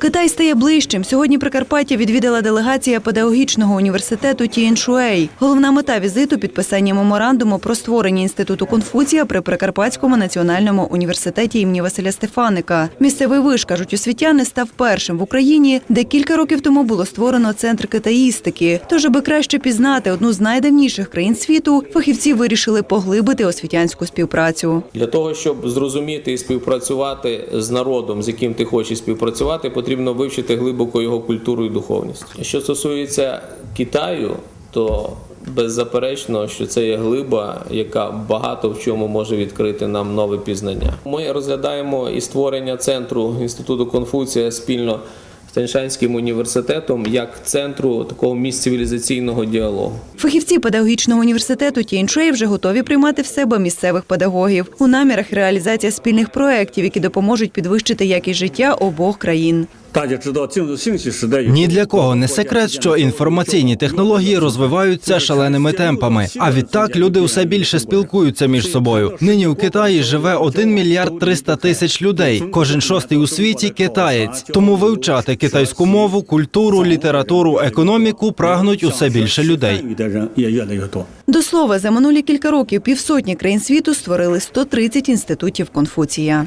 Китай стає ближчим. Сьогодні Прикарпаття відвідала делегація педагогічного університету Тієншуей. Головна мета візиту підписання меморандуму про створення інституту Конфуція при Прикарпатському національному університеті імені Василя Стефаника. Місцевий виш, кажуть освітяни, став першим в Україні, де кілька років тому було створено центр китаїстики. Тож, аби краще пізнати одну з найдавніших країн світу, фахівці вирішили поглибити освітянську співпрацю. Для того, щоб зрозуміти і співпрацювати з народом, з яким ти хочеш співпрацювати, потрібно вивчити глибоко його культуру і духовність. Що стосується Китаю, то беззаперечно, що це є глиба, яка багато в чому може відкрити нам нове пізнання. Ми розглядаємо і створення центру інституту Конфуція спільно Тяньшанським університетом як центру такого місць цивілізаційного діалогу. Фахівці педагогічного університету Тієншуей вже готові приймати в себе місцевих педагогів у намірах реалізація спільних проєктів, які допоможуть підвищити якість життя обох країн. Ні для кого не секрет, що інформаційні технології розвиваються шаленими темпами. А відтак люди усе більше спілкуються між собою. Нині у Китаї живе 1 мільярд 300 тисяч людей. Кожен шостий у світі китаєць. Тому вивчати китайську мову, культуру, літературу, економіку прагнуть усе більше людей. До слова за минулі кілька років півсотні країн світу створили 130 інститутів Конфуція.